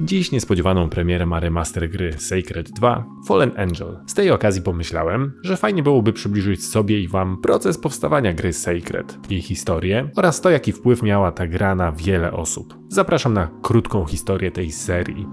Dziś niespodziewaną premierę ma remaster gry Sacred 2 Fallen Angel. Z tej okazji pomyślałem, że fajnie byłoby przybliżyć sobie i wam proces powstawania gry Sacred, jej historię oraz to jaki wpływ miała ta gra na wiele osób. Zapraszam na krótką historię tej serii.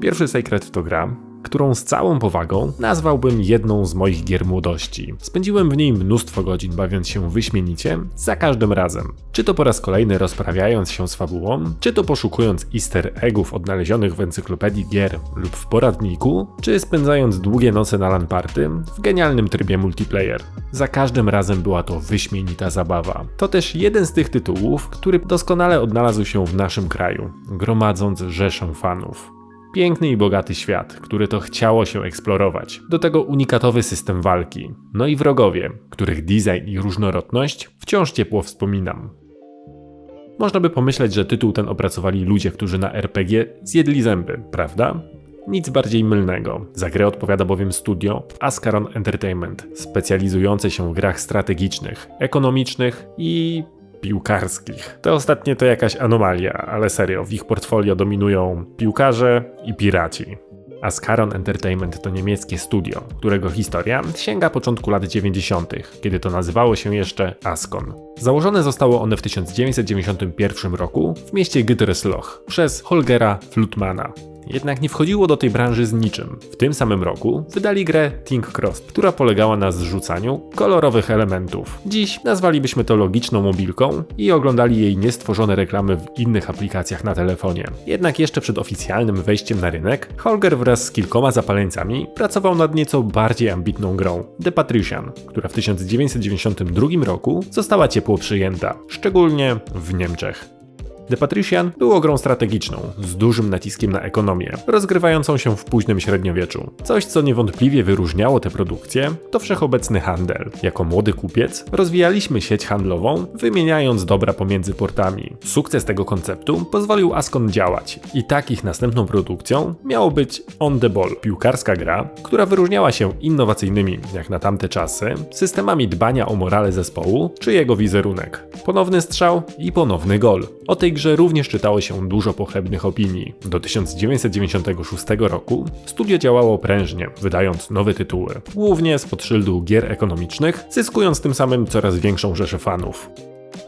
Pierwszy Sacred to gra, którą z całą powagą nazwałbym jedną z moich gier młodości. Spędziłem w niej mnóstwo godzin bawiąc się wyśmienicie za każdym razem. Czy to po raz kolejny rozprawiając się z fabułą, czy to poszukując easter eggów odnalezionych w encyklopedii gier lub w poradniku, czy spędzając długie noce na LAN party w genialnym trybie multiplayer. Za każdym razem była to wyśmienita zabawa. To też jeden z tych tytułów, który doskonale odnalazł się w naszym kraju, gromadząc rzeszę fanów. Piękny i bogaty świat, który to chciało się eksplorować. Do tego unikatowy system walki. No i wrogowie, których design i różnorodność wciąż ciepło wspominam. Można by pomyśleć, że tytuł ten opracowali ludzie, którzy na RPG zjedli zęby, prawda? Nic bardziej mylnego. Za grę odpowiada bowiem studio Ascaron Entertainment, specjalizujące się w grach strategicznych, ekonomicznych i piłkarskich. Te ostatnie to jakaś anomalia, ale serio, w ich portfolio dominują piłkarze i piraci. Ascaron Entertainment to niemieckie studio, którego historia sięga początku lat 90., kiedy to nazywało się jeszcze Ascon. Założone zostało one w 1991 roku w mieście Gütersloh przez Holgera Flutmana, jednak nie wchodziło do tej branży z niczym. W tym samym roku wydali grę Think Cross, która polegała na zrzucaniu kolorowych elementów. Dziś nazwalibyśmy to logiczną mobilką i oglądali jej niestworzone reklamy w innych aplikacjach na telefonie. Jednak jeszcze przed oficjalnym wejściem na rynek, Holger wraz z kilkoma zapaleńcami pracował nad nieco bardziej ambitną grą The Patrician, która w 1992 roku została ciepło przyjęta, szczególnie w Niemczech. The Patrician było grą strategiczną, z dużym naciskiem na ekonomię, rozgrywającą się w późnym średniowieczu. Coś, co niewątpliwie wyróżniało tę produkcję, to wszechobecny handel. Jako młody kupiec rozwijaliśmy sieć handlową, wymieniając dobra pomiędzy portami. Sukces tego konceptu pozwolił Ascon działać i takich następną produkcją miało być On the Ball, piłkarska gra, która wyróżniała się innowacyjnymi, jak na tamte czasy, systemami dbania o morale zespołu czy jego wizerunek. Ponowny strzał i ponowny gol. O tej grze również czytało się dużo pochlebnych opinii. Do 1996 roku studio działało prężnie, wydając nowe tytuły, głównie spod szyldu gier ekonomicznych, zyskując tym samym coraz większą rzeszę fanów.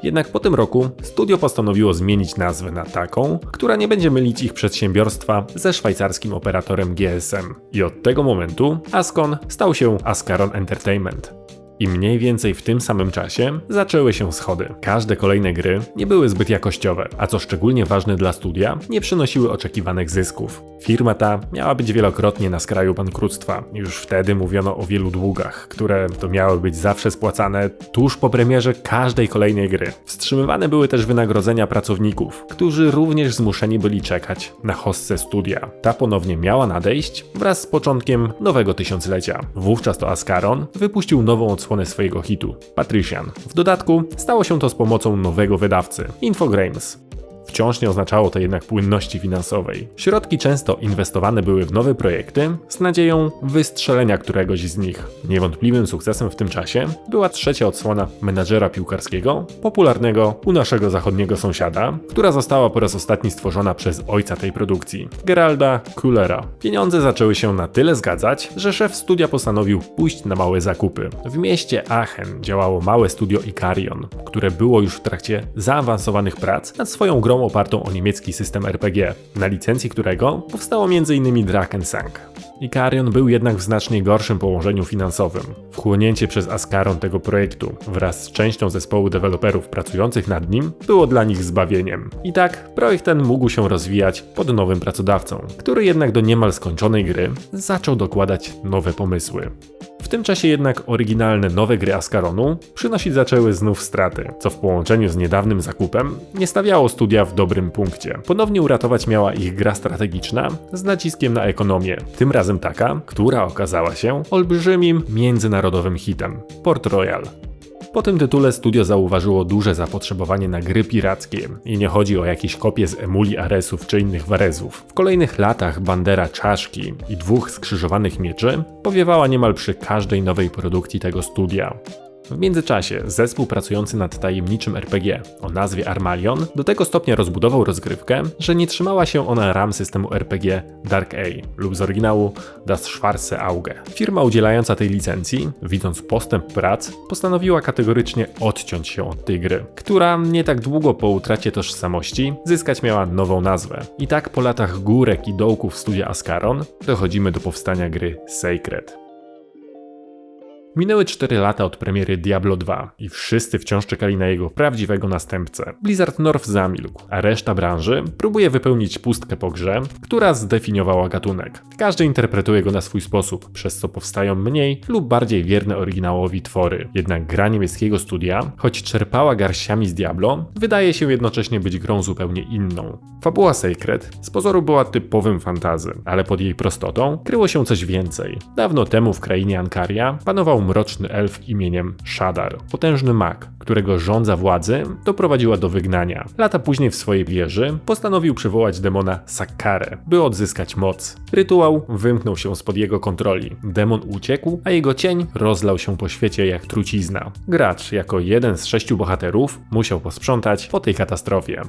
Jednak po tym roku studio postanowiło zmienić nazwę na taką, która nie będzie mylić ich przedsiębiorstwa ze szwajcarskim operatorem GSM. I od tego momentu Ascon stał się Ascaron Entertainment. I mniej więcej w tym samym czasie zaczęły się schody. Każde kolejne gry nie były zbyt jakościowe, a co szczególnie ważne dla studia, nie przynosiły oczekiwanych zysków. Firma ta miała być wielokrotnie na skraju bankructwa. Już wtedy mówiono o wielu długach, które to miały być zawsze spłacane tuż po premierze każdej kolejnej gry. Wstrzymywane były też wynagrodzenia pracowników, którzy również zmuszeni byli czekać na hossę studia. Ta ponownie miała nadejść wraz z początkiem nowego tysiąclecia. Wówczas to Ascaron wypuścił nową odsłonę swojego hitu, Patrician. W dodatku stało się to z pomocą nowego wydawcy, Infogrames. Wciąż nie oznaczało to jednak płynności finansowej. Środki często inwestowane były w nowe projekty z nadzieją wystrzelenia któregoś z nich. Niewątpliwym sukcesem w tym czasie była trzecia odsłona menadżera piłkarskiego, popularnego u naszego zachodniego sąsiada, która została po raz ostatni stworzona przez ojca tej produkcji, Geralda Kullera. Pieniądze zaczęły się na tyle zgadzać, że szef studia postanowił pójść na małe zakupy. W mieście Aachen działało małe studio Ikarion, które było już w trakcie zaawansowanych prac nad swoją grą opartą o niemiecki system RPG, na licencji którego powstało m.in. Drakensang. Ikarion był jednak w znacznie gorszym położeniu finansowym. Wchłonięcie przez Ascaron tego projektu wraz z częścią zespołu deweloperów pracujących nad nim było dla nich zbawieniem. I tak projekt ten mógł się rozwijać pod nowym pracodawcą, który jednak do niemal skończonej gry zaczął dokładać nowe pomysły. W tym czasie jednak oryginalne nowe gry Ascaronu przynosić zaczęły znów straty, co w połączeniu z niedawnym zakupem nie stawiało studia w dobrym punkcie. Ponownie uratować miała ich gra strategiczna z naciskiem na ekonomię, tym razem taka, która okazała się olbrzymim międzynarodowym hitem Port Royal. Po tym tytule studio zauważyło duże zapotrzebowanie na gry pirackie i nie chodzi o jakieś kopie z emuli Aresów czy innych Warezów. W kolejnych latach bandera czaszki i dwóch skrzyżowanych mieczy powiewała niemal przy każdej nowej produkcji tego studia. W międzyczasie zespół pracujący nad tajemniczym RPG o nazwie Armalion do tego stopnia rozbudował rozgrywkę, że nie trzymała się ona ram systemu RPG Dark A lub z oryginału Das Schwarze Auge. Firma udzielająca tej licencji, widząc postęp prac, postanowiła kategorycznie odciąć się od tej gry, która nie tak długo po utracie tożsamości zyskać miała nową nazwę. I tak po latach górek i dołków studia Ascaron dochodzimy do powstania gry Sacred. Minęły 4 lata od premiery Diablo 2 i wszyscy wciąż czekali na jego prawdziwego następcę. Blizzard North zamilkł, a reszta branży próbuje wypełnić pustkę po grze, która zdefiniowała gatunek. Każdy interpretuje go na swój sposób, przez co powstają mniej lub bardziej wierne oryginałowi twory. Jednak gra niemieckiego studia, choć czerpała garściami z Diablo, wydaje się jednocześnie być grą zupełnie inną. Fabuła Sacred z pozoru była typowym fantazy, ale pod jej prostotą kryło się coś więcej. Dawno temu w krainie Ankaria panował mroczny elf imieniem Shadar, potężny mag, którego żądza władzy doprowadziła do wygnania. Lata później w swojej wieży postanowił przywołać demona Sakkare, by odzyskać moc. Rytuał wymknął się spod jego kontroli. Demon uciekł, a jego cień rozlał się po świecie jak trucizna. Gracz, jako jeden z sześciu bohaterów, musiał posprzątać po tej katastrofie.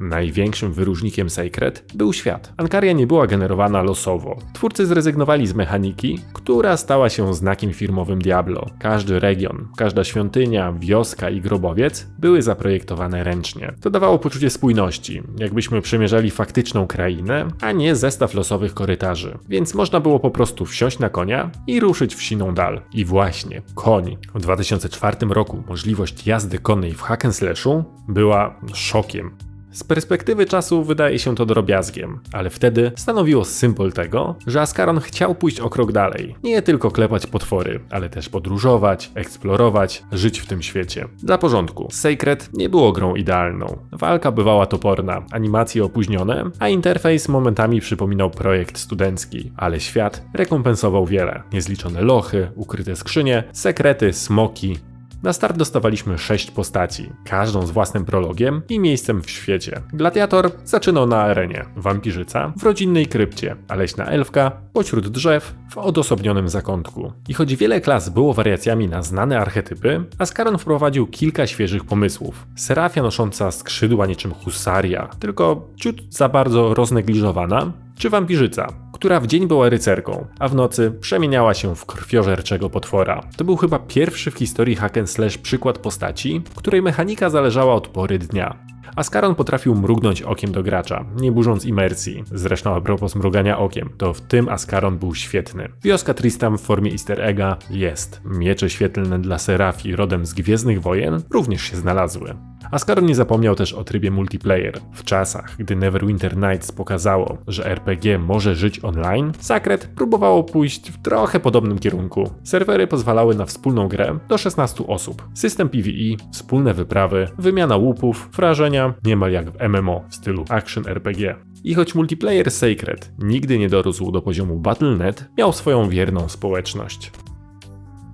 Największym wyróżnikiem Sacred był świat. Ankaria nie była generowana losowo. Twórcy zrezygnowali z mechaniki, która stała się znakiem firmowym Diablo. Każdy region, każda świątynia, wioska i grobowiec były zaprojektowane ręcznie. To dawało poczucie spójności, jakbyśmy przemierzali faktyczną krainę, a nie zestaw losowych korytarzy. Więc można było po prostu wsiąść na konia i ruszyć w siną dal. I właśnie, koń. W 2004 roku możliwość jazdy konnej w hack'n'slashu była szokiem. Z perspektywy czasu wydaje się to drobiazgiem, ale wtedy stanowiło symbol tego, że Askaron chciał pójść o krok dalej. Nie tylko klepać potwory, ale też podróżować, eksplorować, żyć w tym świecie. Dla porządku, Sacred nie było grą idealną. Walka bywała toporna, animacje opóźnione, a interfejs momentami przypominał projekt studencki, ale świat rekompensował wiele. Niezliczone lochy, ukryte skrzynie, sekrety, smoki, na start dostawaliśmy sześć postaci, każdą z własnym prologiem i miejscem w świecie. Gladiator zaczynał na arenie, wampirzyca w rodzinnej krypcie, a leśna elfka pośród drzew w odosobnionym zakątku. I choć wiele klas było wariacjami na znane archetypy, Askaron wprowadził kilka świeżych pomysłów. Serafia nosząca skrzydła niczym husaria, tylko ciut za bardzo roznegliżowana, czy wampirzyca, która w dzień była rycerką, a w nocy przemieniała się w krwiożerczego potwora. To był chyba pierwszy w historii hack slash przykład postaci, której mechanika zależała od pory dnia. Askaron potrafił mrugnąć okiem do gracza, nie burząc imersji. Zresztą a propos mrugania okiem, to w tym Askaron był świetny. Wioska Tristam w formie easter egga jest. Miecze świetlne dla Serafi rodem z Gwiezdnych Wojen również się znalazły. Ascaron nie zapomniał też o trybie multiplayer. W czasach, gdy Neverwinter Nights pokazało, że RPG może żyć online, Sacred próbowało pójść w trochę podobnym kierunku. Serwery pozwalały na wspólną grę do 16 osób. System PvE, wspólne wyprawy, wymiana łupów, wrażenia, niemal jak w MMO w stylu action RPG. I choć multiplayer Sacred nigdy nie dorósł do poziomu Battle.net, miał swoją wierną społeczność.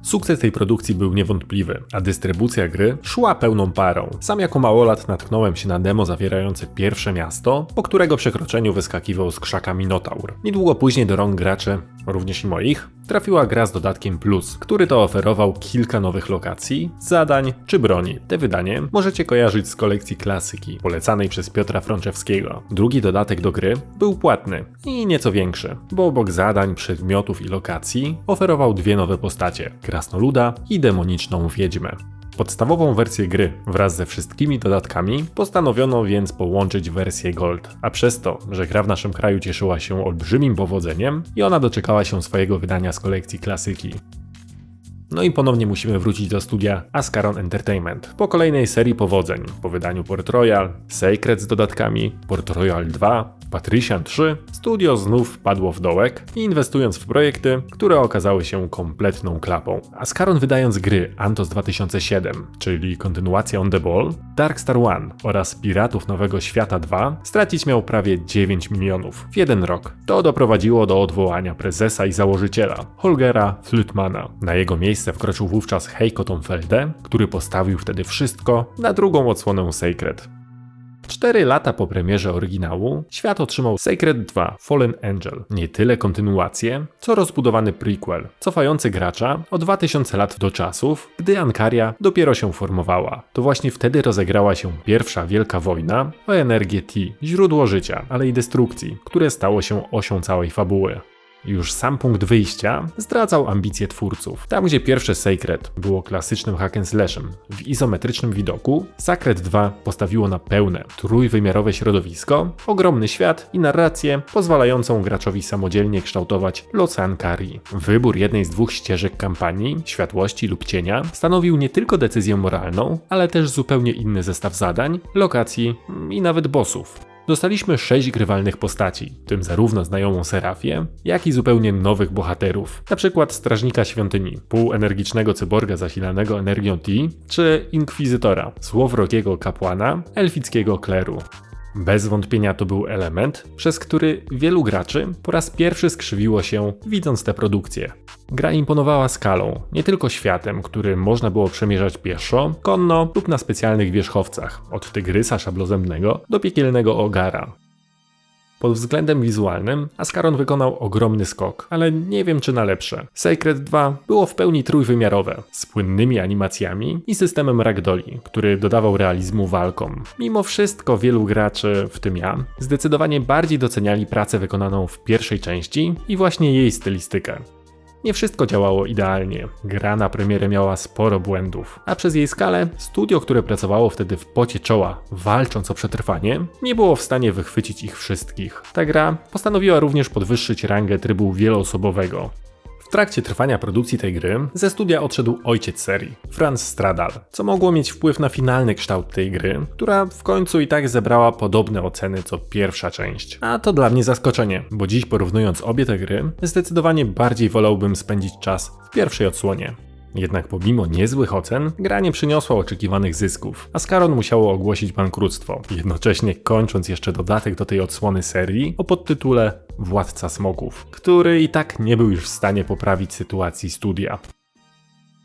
Sukces tej produkcji był niewątpliwy, a dystrybucja gry szła pełną parą. Sam jako małolat natknąłem się na demo zawierające pierwsze miasto, po którego przekroczeniu wyskakiwał z krzaka Minotaur. Niedługo później do rąk graczy, również i moich, trafiła gra z dodatkiem Plus, który to oferował kilka nowych lokacji, zadań czy broni. Te wydanie możecie kojarzyć z kolekcji klasyki, polecanej przez Piotra Frączewskiego. Drugi dodatek do gry był płatny i nieco większy, bo obok zadań, przedmiotów i lokacji oferował dwie nowe postacie krasnoluda i demoniczną wiedźmę. Podstawową wersję gry wraz ze wszystkimi dodatkami postanowiono więc połączyć wersję Gold, a przez to, że gra w naszym kraju cieszyła się olbrzymim powodzeniem i ona doczekała się swojego wydania z kolekcji klasyki. No i ponownie musimy wrócić do studia Ascaron Entertainment. Po kolejnej serii powodzeń, po wydaniu Port Royal, Sacred z dodatkami, Port Royal 2, Patrician 3, studio znów padło w dołek, inwestując w projekty, które okazały się kompletną klapą. Ascaron wydając gry Antos 2007, czyli kontynuacja On The Ball, Darkstar One oraz Piratów Nowego Świata 2, stracić miał prawie 9 milionów w jeden rok. To doprowadziło do odwołania prezesa i założyciela, Holgera Flutmana. Na jego miejsce wkroczył wówczas Heiko Tomfelde, który postawił wtedy wszystko na drugą odsłonę Sacred. Cztery lata po premierze oryginału, świat otrzymał Sacred 2 Fallen Angel. Nie tyle kontynuację, co rozbudowany prequel, cofający gracza o 2000 lat do czasów, gdy Ankaria dopiero się formowała. To właśnie wtedy rozegrała się pierwsza wielka wojna o energię T, źródło życia, ale i destrukcji, które stało się osią całej fabuły. Już sam punkt wyjścia zdradzał ambicje twórców. Tam, gdzie pierwsze Sacred było klasycznym hack and slashem w izometrycznym widoku, Sacred 2 postawiło na pełne, trójwymiarowe środowisko, ogromny świat i narrację pozwalającą graczowi samodzielnie kształtować losy Ankari. Wybór jednej z dwóch ścieżek kampanii, światłości lub cienia, stanowił nie tylko decyzję moralną, ale też zupełnie inny zestaw zadań, lokacji i nawet bossów. Dostaliśmy sześć grywalnych postaci, w tym zarówno znajomą Serafię, jak i zupełnie nowych bohaterów, przykład Strażnika Świątyni, półenergicznego cyborga zasilanego energią T, czy Inkwizytora, złowrogiego kapłana, elfickiego kleru. Bez wątpienia to był element, przez który wielu graczy po raz pierwszy skrzywiło się, widząc tę produkcję. Gra imponowała skalą, nie tylko światem, który można było przemierzać pieszo, konno lub na specjalnych wierzchowcach, od tygrysa szablozębnego do piekielnego ogara. Pod względem wizualnym Ascaron wykonał ogromny skok, ale nie wiem czy na lepsze. Sacred 2 było w pełni trójwymiarowe, z płynnymi animacjami i systemem ragdoli, który dodawał realizmu walkom. Mimo wszystko wielu graczy, w tym ja, zdecydowanie bardziej doceniali pracę wykonaną w pierwszej części i właśnie jej stylistykę. Nie wszystko działało idealnie. Gra na premierę miała sporo błędów, a przez jej skalę studio, które pracowało wtedy w pocie czoła, walcząc o przetrwanie, nie było w stanie wychwycić ich wszystkich. Ta gra postanowiła również podwyższyć rangę trybu wieloosobowego. W trakcie trwania produkcji tej gry ze studia odszedł ojciec serii, Franz Stradal, co mogło mieć wpływ na finalny kształt tej gry, która w końcu i tak zebrała podobne oceny co pierwsza część. A to dla mnie zaskoczenie, bo dziś porównując obie te gry, zdecydowanie bardziej wolałbym spędzić czas w pierwszej odsłonie. Jednak pomimo niezłych ocen, gra nie przyniosła oczekiwanych zysków, a Scaron musiało ogłosić bankructwo, jednocześnie kończąc jeszcze dodatek do tej odsłony serii o podtytule Władca Smoków, który i tak nie był już w stanie poprawić sytuacji studia.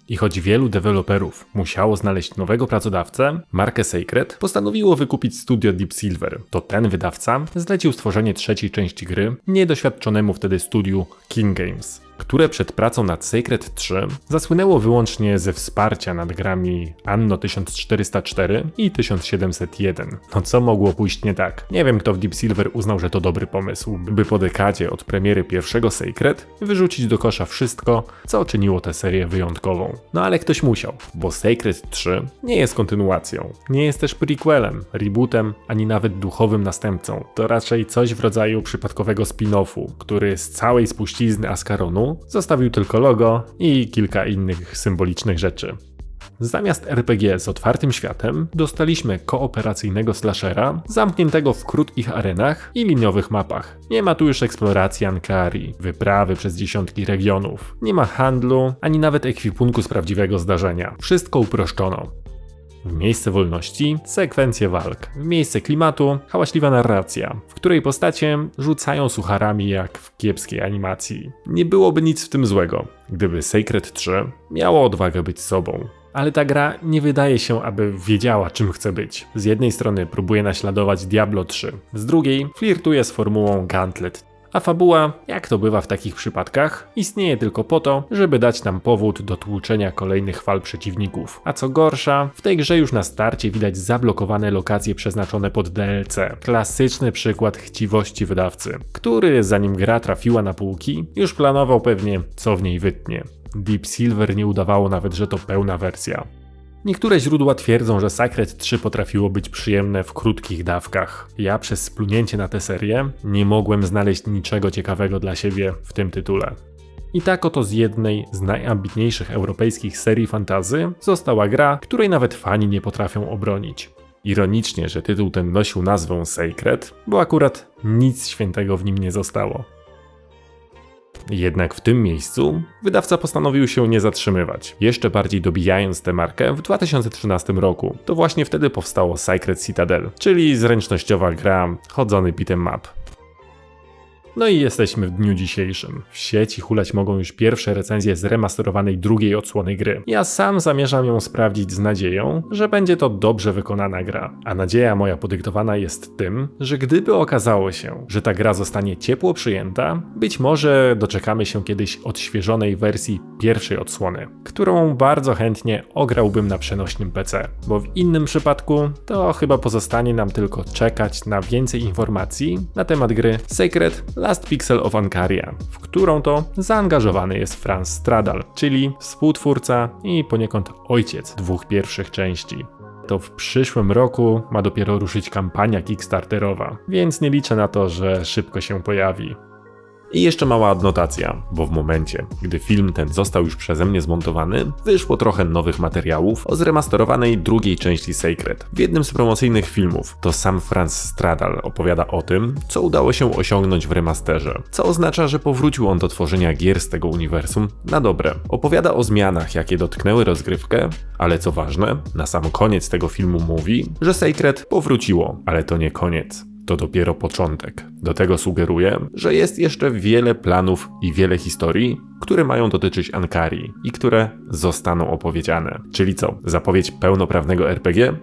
I choć wielu deweloperów musiało znaleźć nowego pracodawcę, markę Sacred postanowiło wykupić studio Deep Silver. To ten wydawca zlecił stworzenie trzeciej części gry niedoświadczonemu wtedy studiu King Games które przed pracą nad Sacred 3 zasłynęło wyłącznie ze wsparcia nad grami Anno 1404 i 1701. No co mogło pójść nie tak? Nie wiem kto w Deep Silver uznał, że to dobry pomysł, by po dekadzie od premiery pierwszego Sacred wyrzucić do kosza wszystko, co czyniło tę serię wyjątkową. No ale ktoś musiał, bo Sacred 3 nie jest kontynuacją, nie jest też prequelem, rebootem, ani nawet duchowym następcą. To raczej coś w rodzaju przypadkowego spin-offu, który z całej spuścizny Askaronu zostawił tylko logo i kilka innych symbolicznych rzeczy. Zamiast RPG z otwartym światem, dostaliśmy kooperacyjnego slashera, zamkniętego w krótkich arenach i liniowych mapach. Nie ma tu już eksploracji Ankari, wyprawy przez dziesiątki regionów, nie ma handlu, ani nawet ekwipunku z prawdziwego zdarzenia. Wszystko uproszczono. W miejsce wolności sekwencje walk, w miejsce klimatu hałaśliwa narracja, w której postacie rzucają sucharami jak w kiepskiej animacji. Nie byłoby nic w tym złego, gdyby Sacred 3 miało odwagę być sobą. Ale ta gra nie wydaje się, aby wiedziała, czym chce być. Z jednej strony próbuje naśladować Diablo 3, z drugiej flirtuje z formułą Gauntlet a fabuła, jak to bywa w takich przypadkach, istnieje tylko po to, żeby dać nam powód do tłuczenia kolejnych fal przeciwników. A co gorsza, w tej grze już na starcie widać zablokowane lokacje przeznaczone pod DLC. Klasyczny przykład chciwości wydawcy, który zanim gra trafiła na półki, już planował pewnie co w niej wytnie. Deep Silver nie udawało nawet, że to pełna wersja. Niektóre źródła twierdzą, że Sacred 3 potrafiło być przyjemne w krótkich dawkach. Ja przez splunięcie na tę serię nie mogłem znaleźć niczego ciekawego dla siebie w tym tytule. I tak oto z jednej z najambitniejszych europejskich serii fantazy została gra, której nawet fani nie potrafią obronić. Ironicznie, że tytuł ten nosił nazwę Sacred, bo akurat nic świętego w nim nie zostało. Jednak w tym miejscu wydawca postanowił się nie zatrzymywać, jeszcze bardziej dobijając tę markę w 2013 roku. To właśnie wtedy powstało Sacred Citadel, czyli zręcznościowa gra chodzony beat'em map. No i jesteśmy w dniu dzisiejszym. W sieci hulać mogą już pierwsze recenzje zremasterowanej drugiej odsłony gry. Ja sam zamierzam ją sprawdzić z nadzieją, że będzie to dobrze wykonana gra. A nadzieja moja podyktowana jest tym, że gdyby okazało się, że ta gra zostanie ciepło przyjęta, być może doczekamy się kiedyś odświeżonej wersji pierwszej odsłony, którą bardzo chętnie ograłbym na przenośnym PC, bo w innym przypadku to chyba pozostanie nam tylko czekać na więcej informacji na temat gry Sacred Last Pixel of Ancaria, w którą to zaangażowany jest Franz Stradal, czyli współtwórca i poniekąd ojciec dwóch pierwszych części. To w przyszłym roku ma dopiero ruszyć kampania Kickstarterowa, więc nie liczę na to, że szybko się pojawi. I jeszcze mała adnotacja, bo w momencie, gdy film ten został już przeze mnie zmontowany, wyszło trochę nowych materiałów o zremasterowanej drugiej części Sacred. W jednym z promocyjnych filmów to sam Franz Stradal opowiada o tym, co udało się osiągnąć w remasterze, co oznacza, że powrócił on do tworzenia gier z tego uniwersum na dobre. Opowiada o zmianach, jakie dotknęły rozgrywkę, ale co ważne, na sam koniec tego filmu mówi, że Sacred powróciło, ale to nie koniec to dopiero początek. Do tego sugeruję, że jest jeszcze wiele planów i wiele historii, które mają dotyczyć Ankari i które zostaną opowiedziane. Czyli co, zapowiedź pełnoprawnego RPG?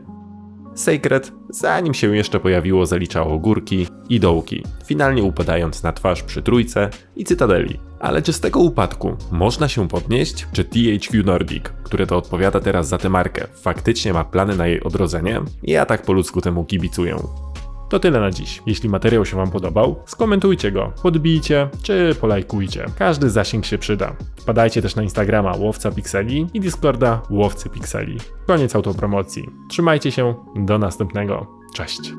Sacred, zanim się jeszcze pojawiło, zaliczało górki i dołki, finalnie upadając na twarz przy trójce i cytadeli. Ale czy z tego upadku można się podnieść? Czy THQ Nordic, które to odpowiada teraz za tę markę, faktycznie ma plany na jej odrodzenie? Ja tak po ludzku temu kibicuję. To tyle na dziś. Jeśli materiał się Wam podobał, skomentujcie go, podbijcie czy polajkujcie. Każdy zasięg się przyda. Wpadajcie też na Instagrama Łowca Pikseli i Discorda Łowcy Pikseli. Koniec autopromocji. Trzymajcie się, do następnego. Cześć.